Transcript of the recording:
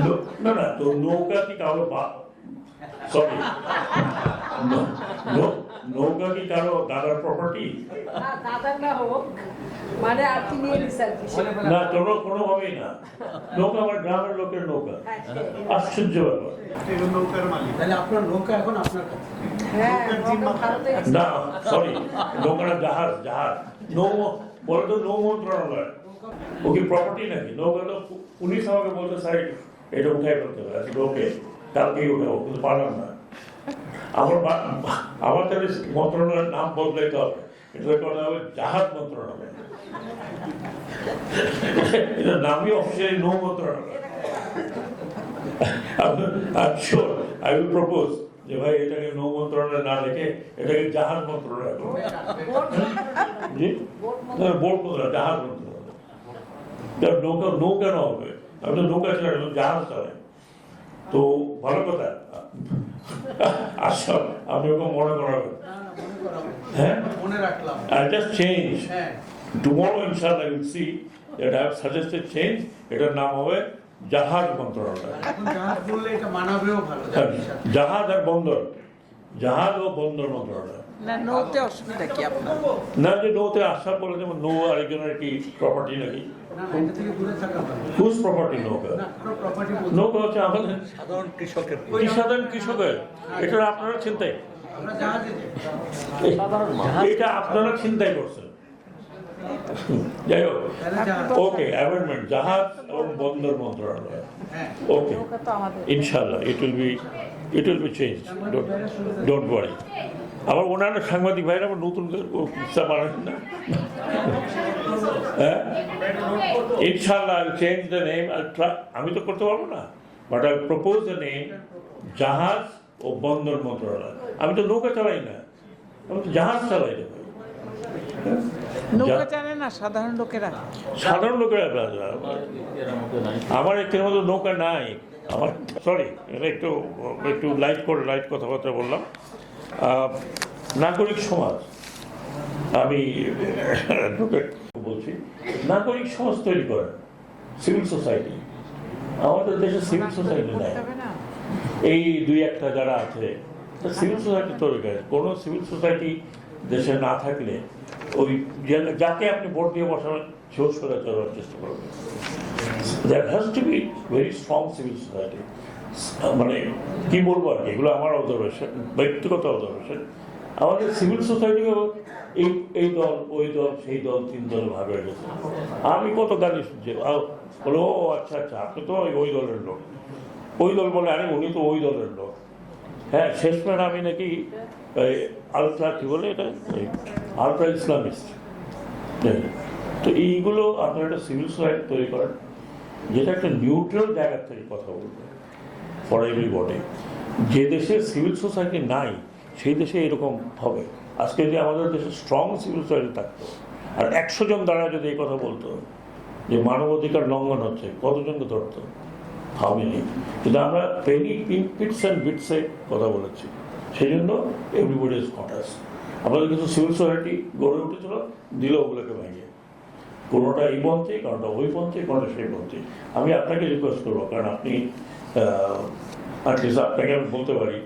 No- না না তো নৌকা কি কারও সরি নৌকা কি কারও দাদার প্রপার্টি না, দাদার না হোক মানে আর কি নিয়ে নিছে আর কি সেটা। না কোনো কোনোভাবেই না। নৌকা আমার গ্রামের লোকের নৌকা। হ্যাঁ, আশ্চর্য ব্যাপার। নৌকার মালিক। তাহলে আপনার নৌকা এখন আপনার কাছে। হ্যাঁ নৌকার জিম্মা ভারতে গেছে। না সরি নৌকাটা জাহাজ জাহাজ। নৌ বলে তো নৌ মন্ত্রণালয়। ও কি প্রপার্টি নাকি তো পু- পুলিশ আমাকে বলতে স্যার এটা উঠাই ফেলতে হবে। আজকে ওকে কালকেই উঠাবো কিন্তু পারলাম না। আমার আমার তাহলে মন্ত্রণালয়ের নাম বদলাইতে হবে। এটা করা হবে জাহাজ মন্ত্রণালয়। এটা নামই অফিসিয়ালি নৌ মন্ত্রণালয়। I যে ভাই এটাকে নৌ মন্ত্রণালয় না রেখে এটাকে জাহাজ মন্ত্রণালয় বোট মন্ত্রণালয় জাহাজ মন্ত্রণালয়। তা নৌকা নৌ হবে। আমি তো নৌকা ছিলাম জাহাজ চালাই তো ভালো কথা। আচ্ছা আপনি ওকে মনে করাবেন। হ্যাঁ? মনে রাখলাম। will see that I have এটার নাম হবে জাহাজ মন্ত্রণালয়। জাহাজ আর বন্দর। জাহাজ ও বন্দর মন্ত্রণালয়। না নৌতে অসুবিধা কি আপনার? না যে নৌতে আসার পরে যেমন নৌ আরেকজনের কি প্রপার্টি নাকি? হুজ প্রপার্টি নৌকা? না কারও প্রপার্টি নৌকা হচ্ছে আমাদের সাধারণ কৃষকের। সাধারণ কৃষকের? এটা আপনারা চিন্তাই এটা আপনারা চিন্তাই করছেন যাই হোক। ওকে জাহাজ। এবং বন্দর মন্ত্রণালয়। হ্যাঁ। ওকে নৌকা তো আমাদের। ইনশাল্লাহ it will be it will be change don't worry আবার ওনারা সাংবাদিক ভাইরা আবার নতুন করে কিস্সা না? হ্যাঁ? ইনশাল্লাহ I change the name I আমি তো করতে পারব না but I propose the name জাহাজ ও বন্দর মন্ত্রণালয়। আমি তো নৌকা চালাই না আমি তো জাহাজ চালাই না ভাই। নৌকা যা- জানে না সাধারণ লোকেরা? সাধারণ লোকেরা আমার একটির মতো নৌকা নাই। আমার সরি এটা একটু একটু লাইট করে লাইট কথাবার্তা বললাম। নাগরিক সমাজ আমি বলছি নাগরিক সমাজ তৈরি করেন সিভিল সোসাইটি আমাদের দেশে সিভিল সোসাইটি নাই। এই দুই একটা যারা আছে সিভিল সোসাইটি তৈরি করে। কোনো সিভিল সোসাইটি দেশে না থাকলে ওই যাকে আপনি ভোট দিয়ে বসাবেন সেও সরে চলার চেষ্টা করবেন that has to be very strong civil society মানে কি বলব আর কি? এগুলো আমার অবজারভেশন ব্যক্তিগত অবজারভেশন আমাদের সিভিল সোসাইটিও এই এই দল, ওই দল, সেই দল, তিন দল ভাগ হয়ে গেছে। আমি কত গালি শুনছি বলো, ও আচ্ছা আচ্ছা আপনি তো ওই- দলের লোক। ওই দল বলে, আরে, উনি তো ওই দলের লোক। হ্যাঁ শেষমেশ আমি নাকি আলট্রা কি বলে এটা? Ultra Islamist. তো এইগুলো আপনার একটা সিভিল সোসাইটি তৈরি করেন, যেটা একটা নিউট্রাল জায়গা থেকে কথা বলবে। ফর এভরিবডি যে দেশে সিভিল সোসাইটি নাই, সেই দেশে এরকম হবে। আজকে যদি আমাদের দেশে স্ট্রং সিভিল সোসাইটি থাকতো, আর একশো জন দ্বারা যদি এই কথা বলতো, যে মানবাধিকার লঙ্ঘন হচ্ছে, কতজনকে ধরতো? ভাবিনি। কিন্তু আমরা পেনি পিটস অ্যান্ড বিটসে কথা বলেছি। সেই জন্য এভরিবডি ইজ কটাস আমাদের কিছু সিভিল সোসাইটি গড়ে উঠেছিল, দিল ওগুলোকে ভেঙে। কোনোটা এই পন্থে কোনোটা ওই পন্থে কোনোটা সেই পন্থে আমি আপনাকে রিকোয়েস্ট করব, কারণ আপনি আপনাকে আমি বলতে পারি